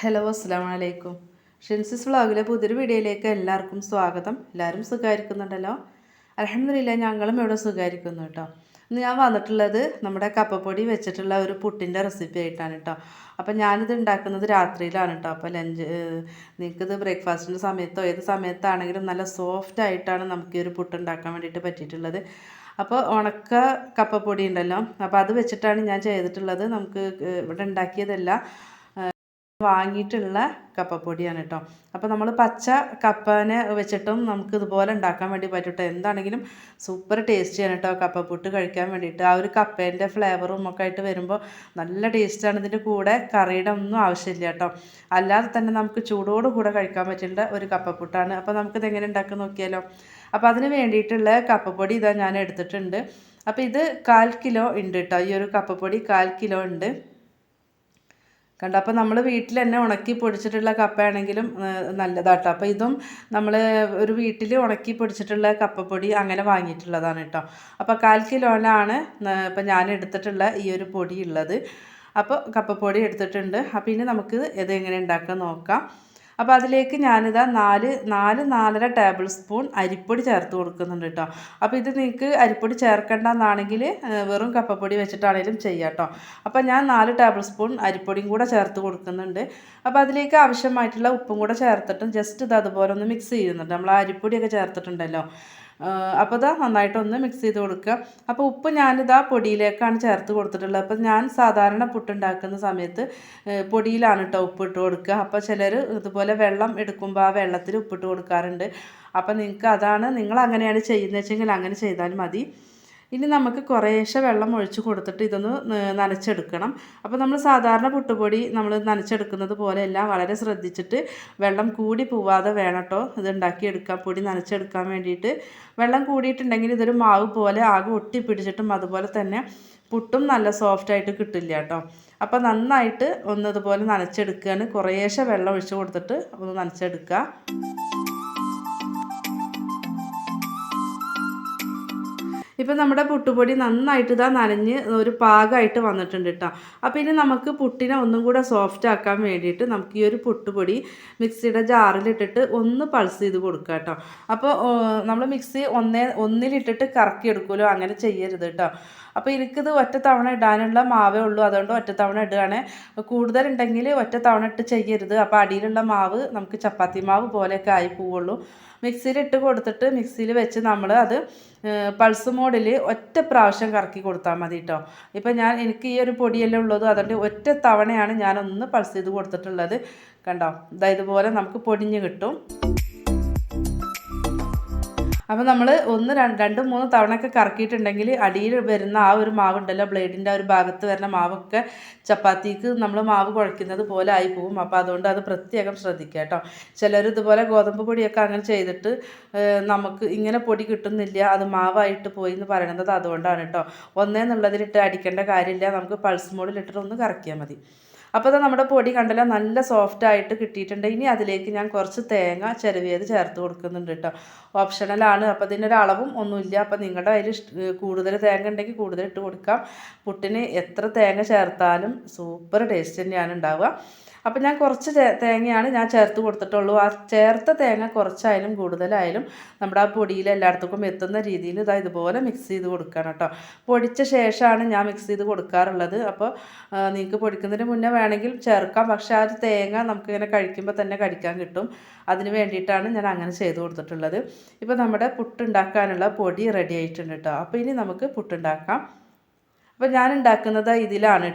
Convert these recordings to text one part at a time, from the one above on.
Hello അസ്സാം ഷിൻസിസ് വ്ളോഗിലെ പുതിയൊരു വീഡിയോയിലേക്ക് എല്ലാവർക്കും സ്വാഗതം. എല്ലാവരും സുഖമായിരിക്കുന്നുണ്ടല്ലോ? അലഹമില്ല ഞങ്ങളും ഇവിടെ സുഖമായിരിക്കുന്നു കേട്ടോ. ഇന്ന് ഞാൻ വന്നിട്ടുള്ളത് നമ്മുടെ കപ്പപ്പൊടി വെച്ചിട്ടുള്ള ഒരു പുട്ടിന്റെ റെസിപ്പി ആയിട്ടാണ് കേട്ടോ. അപ്പം ഞാനിത് ഉണ്ടാക്കുന്നത് രാത്രിയിലാണ് കേട്ടോ. അപ്പോൾ ലഞ്ച് നിങ്ങൾക്കിത് ബ്രേക്ക്ഫാസ്റ്റിന്റെ സമയത്തോ ഏത് സമയത്താണെങ്കിലും നല്ല സോഫ്റ്റ് ആയിട്ടാണ് നമുക്ക് ഈ ഒരു പുട്ട് ഉണ്ടാക്കാൻ വേണ്ടിയിട്ട് പറ്റിയിട്ടുള്ളത്. അപ്പോൾ ഉണക്ക കപ്പപ്പൊടി ഉണ്ടല്ലോ. അപ്പോൾ അത് വെച്ചിട്ടാണ് ഞാൻ ചെയ്തിട്ടുള്ളത്. നമുക്ക് ഇവിടെ ഉണ്ടാക്കിയതല്ല. വാങ്ങിയിട്ടുള്ള കപ്പപ്പൊടിയാണ് കേട്ടോ. അപ്പോൾ നമ്മൾ പച്ച കപ്പനെ വെച്ചിട്ടും നമുക്ക് ഇതുപോലെ ഉണ്ടാക്കാൻ വേണ്ടി പറ്റും കേട്ടോ എന്താണെങ്കിലും സൂപ്പർ ടേസ്റ്റിയാണ് കേട്ടോ കപ്പപ്പുട്ട് കഴിക്കാൻ വേണ്ടിയിട്ട്. ആ ഒരു കപ്പേന്റെ ഫ്ലേവറും ഒക്കെ ആയിട്ട് വരുമ്പോൾ നല്ല ടേസ്റ്റാണ് ഇതിന്റെ കൂടെ കറിയുടെ ഒന്നും ആവശ്യമില്ല കേട്ടോ. അല്ലാതെ തന്നെ നമുക്ക് ചൂടോട് കൂടെ കഴിക്കാൻ പറ്റുന്ന ഒരു കപ്പപ്പുട്ടാണ്. അപ്പോൾ നമുക്കിത് എങ്ങനെ ഉണ്ടാക്കാൻ നോക്കിയാലോ? അപ്പോൾ അതിന് വേണ്ടിയിട്ടുള്ള കപ്പപ്പൊടി ഇതാ ഞാൻ എടുത്തിട്ടുണ്ട്. അപ്പോൾ ഇത് കാൽ കിലോ ഉണ്ട് കേട്ടോ. ഈ ഒരു കപ്പപ്പൊടി കാൽ കിലോ ഉണ്ട്. കണ്ടോ? അപ്പോൾ നമ്മൾ വീട്ടിൽ തന്നെ ഉണക്കി പൊടിച്ചിട്ടുള്ള കപ്പയാണെങ്കിലും നല്ലതാട്ടോ. അപ്പോൾ ഇതും നമ്മൾ ഒരു വീട്ടിൽ ഉണക്കി പൊടിച്ചിട്ടുള്ള കപ്പപ്പൊടി അങ്ങനെ വാങ്ങിയിട്ടുള്ളതാണ് കേട്ടോ. അപ്പോൾ കാൽ കിലോയിലാണ് ഇപ്പം ഞാൻ എടുത്തിട്ടുള്ള ഈ ഒരു പൊടി ഉള്ളത് അപ്പോൾ കപ്പപ്പൊടി എടുത്തിട്ടുണ്ട്. അപ്പോൾ ഇനി നമുക്ക് ഇത് എങ്ങനെ ഉണ്ടാക്കാൻ നോക്കാം. അപ്പോൾ അതിലേക്ക് ഞാനിതാ നാല് നാല് നാലര ടേബിൾ സ്പൂൺ അരിപ്പൊടി ചേർത്ത് കൊടുക്കുന്നുണ്ട് കേട്ടോ. അപ്പോൾ ഇത് നിങ്ങൾക്ക് അരിപ്പൊടി ചേർക്കേണ്ടെന്നാണെങ്കിൽ വെറും കപ്പപ്പൊടി വെച്ചിട്ടാണെങ്കിലും ചെയ്യാം കേട്ടോ. അപ്പോൾ ഞാൻ നാല് ടേബിൾ സ്പൂൺ അരിപ്പൊടിയും കൂടെ ചേർത്ത് കൊടുക്കുന്നുണ്ട്. അപ്പോൾ അതിലേക്ക് ആവശ്യമായിട്ടുള്ള ഉപ്പും കൂടെ ചേർത്തിട്ടും ജസ്റ്റ് ഇത് അതുപോലെ ഒന്ന് മിക്സ് ചെയ്യുന്നുണ്ട്. നമ്മൾ അരിപ്പൊടിയൊക്കെ ചേർത്തിട്ടുണ്ടല്ലോ. അപ്പോൾ ഇതാ നന്നായിട്ടൊന്ന് മിക്സ് ചെയ്ത് കൊടുക്കുക. അപ്പോൾ ഉപ്പ് ഞാനിതാ പൊടിയിലേക്കാണ് ചേർത്ത് കൊടുത്തിട്ടുള്ളത്. അപ്പോൾ ഞാൻ സാധാരണ പുട്ടുണ്ടാക്കുന്ന സമയത്ത് പൊടിയിലാണ് കേട്ടോ ഉപ്പ് ഇട്ട് കൊടുക്കുക. അപ്പോൾ ചിലർ ഇതുപോലെ വെള്ളം എടുക്കുമ്പോൾ ആ വെള്ളത്തിൽ ഉപ്പിട്ട് കൊടുക്കാറുണ്ട്. അപ്പോൾ നിങ്ങൾക്ക് അതാണ് നിങ്ങൾ അങ്ങനെയാണ് ചെയ്യുന്നത് വെച്ചെങ്കിൽ അങ്ങനെ ചെയ്താൽ മതി. ഇനി നമുക്ക് കുറേശ്ശെ വെള്ളം ഒഴിച്ച് കൊടുത്തിട്ട് ഇതൊന്ന് നനച്ചെടുക്കണം. അപ്പോൾ നമ്മൾ സാധാരണ പുട്ടുപൊടി നമ്മൾ നനച്ചെടുക്കുന്നത് പോലെയല്ല വളരെ ശ്രദ്ധിച്ചിട്ട് വെള്ളം കൂടി പോവാതെ വേണം കേട്ടോ ഇത് ഉണ്ടാക്കിയെടുക്കാൻ പൊടി നനച്ചെടുക്കാൻ വേണ്ടിയിട്ട്. വെള്ളം കൂടിയിട്ടുണ്ടെങ്കിൽ ഇതൊരു മാവ് പോലെ ആകെ ഒട്ടി പിടിച്ചിട്ടും അതുപോലെ തന്നെ പുട്ടും നല്ല സോഫ്റ്റായിട്ട് കിട്ടില്ല കേട്ടോ അപ്പോൾ നന്നായിട്ട് ഒന്നതുപോലെ നനച്ചെടുക്കുകയാണ് കുറേശ്ശെ വെള്ളം ഒഴിച്ച് കൊടുത്തിട്ട് ഒന്ന് നനച്ചെടുക്കുക. ഇപ്പം നമ്മുടെ പുട്ടുപൊടി നന്നായിട്ട് ഇതാ നനഞ്ഞ് ഒരു പാകമായിട്ട് വന്നിട്ടുണ്ട് കേട്ടോ അപ്പോൾ ഇനി നമുക്ക് പുട്ടിനെ ഒന്നും കൂടെ സോഫ്റ്റ് ആക്കാൻ വേണ്ടിയിട്ട് നമുക്ക് ഈ ഒരു പുട്ടുപൊടി മിക്സിയുടെ ജാറിലിട്ടിട്ട് ഒന്ന് പൾസ് ചെയ്ത് കൊടുക്കുക കേട്ടോ അപ്പോൾ നമ്മൾ മിക്സി ഒന്നേ ഒന്നിലിട്ടിട്ട് കറക്കി എടുക്കുമല്ലോ അങ്ങനെ ചെയ്യരുത് കേട്ടോ അപ്പോൾ എനിക്കിത് ഒറ്റത്തവണ ഇടാനുള്ള മാവേ ഉള്ളൂ. അതുകൊണ്ട് ഒറ്റത്തവണ ഇടുകയാണേ ഇടുകയാണ്. കൂടുതലുണ്ടെങ്കിൽ ഒറ്റത്തവണ തവണ ഇട്ട് ചെയ്യരുത്. അപ്പോൾ അടിയിലുള്ള മാവ് നമുക്ക് ചപ്പാത്തി മാവ് പോലെയൊക്കെ ആയി പോവുള്ളൂ. മിക്സിയിൽ ഇട്ട് കൊടുത്തിട്ട് മിക്സിയിൽ വെച്ച് നമ്മൾ അത് പൾസ് മോഡിൽ ഒറ്റ പ്രാവശ്യം കറക്കി കൊടുത്താൽ മതി കേട്ടോ ഇപ്പം ഞാൻ എനിക്ക് ഈ ഒരു പൊടിയെല്ലാം ഉള്ളത് അതുകൊണ്ട് ഒറ്റ തവണയാണ് ഞാനൊന്ന് പൾസ് ചെയ്ത് കൊടുത്തിട്ടുള്ളത്. കണ്ടോ? ഇതാ ഇതുപോലെ നമുക്ക് പൊടിഞ്ഞ് കിട്ടും. അപ്പോൾ നമ്മൾ ഒന്ന് രണ്ട് മൂന്ന് തവണയൊക്കെ കറക്കിയിട്ടുണ്ടെങ്കിൽ അടിയിൽ വരുന്ന ആ ഒരു മാവുണ്ടല്ലോ ബ്ലേഡിന്റെ ആ ഒരു ഭാഗത്ത് വരുന്ന മാവൊക്കെ ചപ്പാത്തിക്ക് നമ്മൾ മാവ് കുഴയ്ക്കുന്നത് പോലെ ആയി പോവും അപ്പോൾ അതുകൊണ്ട് അത് പ്രത്യേകം ശ്രദ്ധിക്കുക കേട്ടോ. ചിലർ ഇതുപോലെ ഗോതമ്പ് പൊടിയൊക്കെ അങ്ങനെ ചെയ്തിട്ട് നമുക്ക് ഇങ്ങനെ പൊടി കിട്ടുന്നില്ല അത് മാവായിട്ട് പോയി എന്ന് പറയുന്നത് അതുകൊണ്ടാണ് കേട്ടോ. ഒന്നേന്നുള്ളതിലിട്ട് അടിക്കേണ്ട കാര്യമില്ല. നമുക്ക് പൾസ് മോഡിലിട്ടിട്ട് കറക്കിയാൽ മതി. അപ്പോൾ അത് നമ്മുടെ പൊടി കണ്ടല്ലോ നല്ല സോഫ്റ്റ് ആയിട്ട് കിട്ടിയിട്ടുണ്ട്. ഇനി അതിലേക്ക് ഞാൻ കുറച്ച് തേങ്ങ ചിരവിയത് ചേർത്ത് കൊടുക്കുന്നുണ്ട് കേട്ടോ ഓപ്ഷണലാണ് അപ്പോൾ ഇതിനൊരു അളവും ഒന്നുമില്ല. അപ്പോൾ നിങ്ങളുടെ അതിൽ കൂടുതൽ തേങ്ങ ഉണ്ടെങ്കിൽ കൂടുതൽ ഇട്ട് കൊടുക്കാം. പുട്ടിന് എത്ര തേങ്ങ ചേർത്താലും സൂപ്പർ ടേസ്റ്റ് തന്നെയാണ് ഉണ്ടാവുക. അപ്പം ഞാൻ കുറച്ച് തേങ്ങയാണ് ഞാൻ ചേർത്ത് കൊടുത്തിട്ടുള്ളൂ. ആ ചേർത്ത തേങ്ങ കുറച്ചായാലും കൂടുതലായാലും നമ്മുടെ ആ പൊടിയിൽ എല്ലായിടത്തേക്കും എത്തുന്ന രീതിയിൽ ഇതാ ഇതുപോലെ മിക്സ് ചെയ്ത് കൊടുക്കണം കേട്ടോ. പൊടിച്ച ശേഷമാണ് ഞാൻ മിക്സ് ചെയ്ത് കൊടുക്കാറുള്ളത്. അപ്പോൾ നിങ്ങൾക്ക് പൊടിക്കുന്നതിന് മുന്നേ വേണമെങ്കിൽ ചേർക്കാം. പക്ഷേ ആ തേങ്ങ നമുക്കിങ്ങനെ കഴിക്കുമ്പോൾ തന്നെ കടിക്കാൻ കിട്ടും. അതിന് വേണ്ടിയിട്ടാണ് ഞാൻ അങ്ങനെ ചെയ്ത് കൊടുത്തിട്ടുള്ളത്. ഇപ്പോൾ നമ്മുടെ പുട്ടുണ്ടാക്കാനുള്ള പൊടി റെഡി ആയിട്ടുണ്ട് കേട്ടോ. അപ്പോൾ ഇനി നമുക്ക് പുട്ടുണ്ടാക്കാം. അപ്പോൾ ഞാൻ ഉണ്ടാക്കുന്നത് ഇതിലാണ്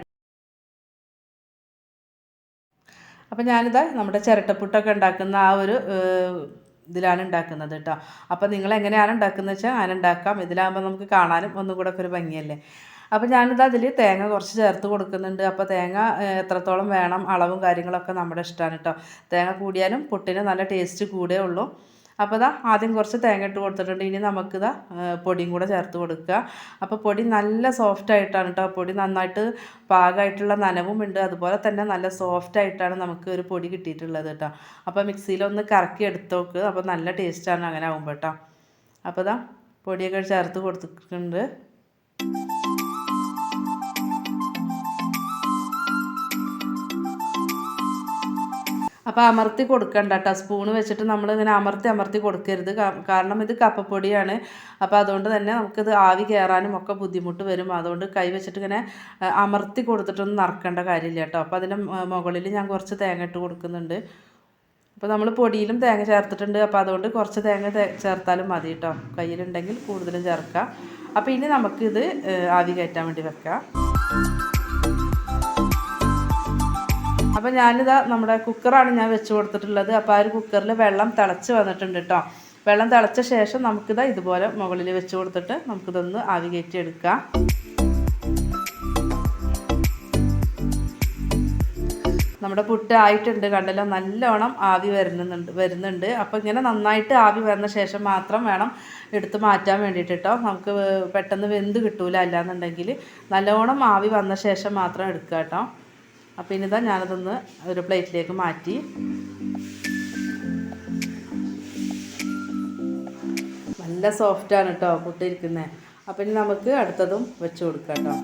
അപ്പോൾ ഞാനിതാ നമ്മുടെ ചിരട്ടപ്പുട്ടൊക്കെ ഉണ്ടാക്കുന്ന ആ ഒരു ഇതിലാണ് ഉണ്ടാക്കുന്നത് കേട്ടോ അപ്പോൾ നിങ്ങൾ എങ്ങനെയാണ് ഉണ്ടാക്കുന്നത് വെച്ചാൽ അങ്ങനെ ഉണ്ടാക്കാം. ഇതിലാകുമ്പോൾ നമുക്ക് കാണാനും ഒന്നും കൂടെ ഒക്കെ ഒരു ഭംഗിയല്ലേ? അപ്പോൾ ഞാനിത് അതിൽ തേങ്ങ കുറച്ച് ചേർത്ത് കൊടുക്കുന്നുണ്ട്. അപ്പോൾ തേങ്ങ എത്രത്തോളം വേണം അളവും കാര്യങ്ങളൊക്കെ നമ്മുടെ ഇഷ്ടമാണ് കേട്ടോ തേങ്ങ കൂടിയാലും പുട്ടിന് നല്ല ടേസ്റ്റ് കൂടേ ഉള്ളൂ. അപ്പോൾ ഇതാ ആദ്യം കുറച്ച് തേങ്ങ ഇട്ട് കൊടുത്തിട്ടുണ്ട്. ഇനി നമുക്കിതാ പൊടിയും കൂടെ ചേർത്ത് കൊടുക്കുക. അപ്പോൾ പൊടി നല്ല സോഫ്റ്റ് ആയിട്ടാണ് കേട്ടോ പൊടി നന്നായിട്ട് പാകമായിട്ടുള്ള നനവും ഉണ്ട്. അതുപോലെ തന്നെ നല്ല സോഫ്റ്റ് ആയിട്ടാണ് നമുക്ക് ഒരു പൊടി കിട്ടിയിട്ടുള്ളത് കേട്ടോ അപ്പോൾ മിക്സിയിലൊന്ന് കറക്കി എടുത്ത് നോക്ക്. അപ്പോൾ നല്ല ടേസ്റ്റാണ് അങ്ങനെ ആകുമ്പോൾ കേട്ടോ അപ്പോൾ ഇതാ പൊടിയൊക്കെ ചേർത്ത് കൊടുത്തിട്ടുണ്ട്. അപ്പോൾ അമർത്തി കൊടുക്കണ്ട കേട്ടോ സ്പൂണ് വെച്ചിട്ട് നമ്മളിങ്ങനെ അമർത്തി അമർത്തി കൊടുക്കരുത്. കാരണം ഇത് കപ്പപ്പൊടിയാണ്. അപ്പോൾ അതുകൊണ്ട് തന്നെ നമുക്കിത് ആവി കയറാനും ഒക്കെ ബുദ്ധിമുട്ട് വരും. അതുകൊണ്ട് കൈ വെച്ചിട്ട് ഇങ്ങനെ അമർത്തി കൊടുത്തിട്ടൊന്നും നറക്കേണ്ട കാര്യമില്ല കേട്ടോ. അപ്പോൾ അതിന്റെ മുകളിൽ ഞാൻ കുറച്ച് തേങ്ങ ഇട്ട് കൊടുക്കുന്നുണ്ട്. അപ്പോൾ നമ്മൾ പൊടിയിലും തേങ്ങ ചേർത്തിട്ടുണ്ട്. അപ്പോൾ അതുകൊണ്ട് കുറച്ച് തേങ്ങ ചേർത്താലും മതി കേട്ടോ. കയ്യിലുണ്ടെങ്കിൽ കൂടുതലും ചേർക്കാം. അപ്പോൾ ഇനി നമുക്കിത് ആവി കയറ്റാൻ വേണ്ടി വെക്കാം. അപ്പോൾ ഞാനിതാ നമ്മുടെ കുക്കറാണ് ഞാൻ വെച്ച് കൊടുത്തിട്ടുള്ളത്. അപ്പോൾ ആ ഒരു കുക്കറിൽ വെള്ളം തിളച്ച് വന്നിട്ടുണ്ട് കേട്ടോ വെള്ളം തിളച്ച ശേഷം നമുക്കിതാ ഇതുപോലെ മുകളിൽ വെച്ച് കൊടുത്തിട്ട് നമുക്കിതൊന്ന് ആവി കയറ്റി എടുക്കാം. നമ്മുടെ പുട്ട് ആയിട്ടുണ്ട് കണ്ടല്ലോ നല്ലോണം ആവി വരുന്നുണ്ട് വരുന്നുണ്ട്. അപ്പോൾ ഇങ്ങനെ നന്നായിട്ട് ആവി വന്ന ശേഷം മാത്രം വേണം എടുത്ത് മാറ്റാൻ വേണ്ടിയിട്ട് കേട്ടോ നമുക്ക് പെട്ടെന്ന് വെന്ത് കിട്ടൂല അല്ലാന്നുണ്ടെങ്കിൽ നല്ലോണം ആവി വന്ന ശേഷം മാത്രം എടുക്കുക കേട്ടോ അപ്പോൾ ഇനിതാ ഞാനതൊന്ന് ഒരു പ്ലേറ്റിലേക്ക് മാറ്റി. നല്ല സോഫ്റ്റാണ് കേട്ടോ പുട്ടിരിക്കുന്നത് അപ്പം ഇനി നമുക്ക് അടുത്തതും വെച്ച് കൊടുക്കാം കേട്ടോ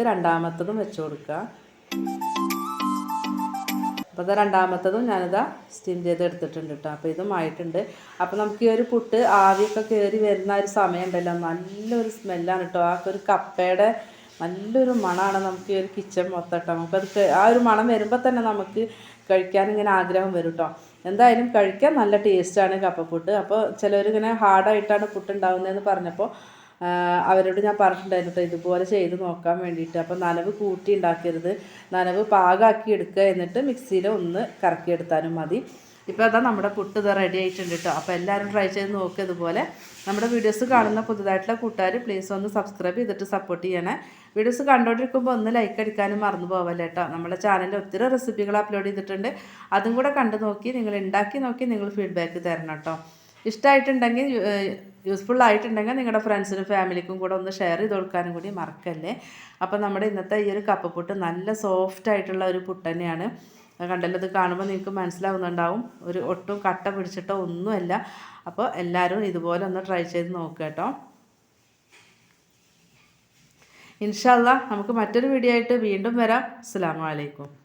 നമുക്ക് രണ്ടാമത്തതും വെച്ച് കൊടുക്കുക. അപ്പോൾ അത് രണ്ടാമത്തതും ഞാനിതാ സ്റ്റീം ചെയ്ത് എടുത്തിട്ടുണ്ട് കേട്ടോ അപ്പോൾ ഇതും ആയിട്ടുണ്ട്. അപ്പോൾ നമുക്ക് ഈ ഒരു പുട്ട് ആവിയൊക്കെ കയറി വരുന്ന ഒരു സമയം ഉണ്ടല്ലോ നല്ലൊരു സ്മെല്ലാണ് കേട്ടോ ആ ഒരു കപ്പയുടെ നല്ലൊരു മണമാണ് നമുക്ക് ഈ ഒരു കിച്ചൺ മൊത്തം കേട്ടോ നമുക്കത് ആ ഒരു മണം വരുമ്പോൾ തന്നെ നമുക്ക് കഴിക്കാൻ ഇങ്ങനെ ആഗ്രഹം വരും കേട്ടോ എന്തായാലും കഴിക്കാൻ നല്ല ടേസ്റ്റാണ് കപ്പപ്പുട്ട്. അപ്പോൾ ചിലവരിങ്ങനെ ഹാർഡായിട്ടാണ് പുട്ട് ഉണ്ടാകുന്നതെന്ന് പറഞ്ഞപ്പോൾ അവരോട് ഞാൻ പറഞ്ഞിട്ടുണ്ടായിരുന്നു കേട്ടോ ഇതുപോലെ ചെയ്ത് നോക്കാൻ വേണ്ടിയിട്ട്. അപ്പോൾ നനവ് കൂട്ടി ഉണ്ടാക്കരുത്. നനവ് പാകാക്കി എടുക്കുക എന്നിട്ട് മിക്സിയിൽ ഒന്ന് കറക്കിയെടുത്താലും മതി. ഇപ്പോൾ അതാ നമ്മുടെ പുട്ട് ഇത് റെഡി ആയിട്ടുണ്ട് കേട്ടോ അപ്പോൾ എല്ലാവരും ട്രൈ ചെയ്ത് നോക്കുക ഇതുപോലെ. നമ്മുടെ വീഡിയോസ് കാണുന്ന പുതുതായിട്ടുള്ള കൂട്ടുകാർ പ്ലീസ് ഒന്ന് സബ്സ്ക്രൈബ് ചെയ്തിട്ട് സപ്പോർട്ട് ചെയ്യണേ. വീഡിയോസ് കണ്ടുകൊണ്ടിരിക്കുമ്പോൾ ഒന്ന് ലൈക്ക് അടിക്കാനും മറന്നു പോവല്ലേ കേട്ടോ നമ്മുടെ ചാനലിൽ ഒത്തിരി റെസിപ്പികൾ അപ്ലോഡ് ചെയ്തിട്ടുണ്ട്. അതും കൂടെ കണ്ടു നോക്കി നിങ്ങൾ ഉണ്ടാക്കി നോക്കി നിങ്ങൾ ഫീഡ്ബാക്ക് തരണം കേട്ടോ ഇഷ്ടമായിട്ടുണ്ടെങ്കിൽ യൂസ്ഫുൾ ആയിട്ടുണ്ടെങ്കിൽ നിങ്ങളുടെ ഫ്രണ്ട്സിനും ഫാമിലിക്കും കൂടെ ഒന്ന് ഷെയർ ചെയ്ത് കൊടുക്കാനും കൂടി മറക്കല്ലേ? അപ്പോൾ നമ്മുടെ ഇന്നത്തെ ഈ ഒരു കപ്പ പുട്ട് നല്ല സോഫ്റ്റ് ആയിട്ടുള്ള ഒരു പുട്ട് തന്നെയാണ്. കണ്ടല്ലോ ഇത് കാണുമ്പോൾ നിങ്ങൾക്ക് മനസ്സിലാവുന്നുണ്ടാവും. ഒരു ഒട്ടും കട്ട പിടിച്ചിട്ടോ ഒന്നുമല്ല. അപ്പോൾ എല്ലാവരും ഇതുപോലെ ഒന്ന് ട്രൈ ചെയ്ത് നോക്കുക കേട്ടോ. ഇൻഷാല്ല നമുക്ക് മറ്റൊരു വീഡിയോ ആയിട്ട് വീണ്ടും വരാം. അസ്സാം വലൈക്കും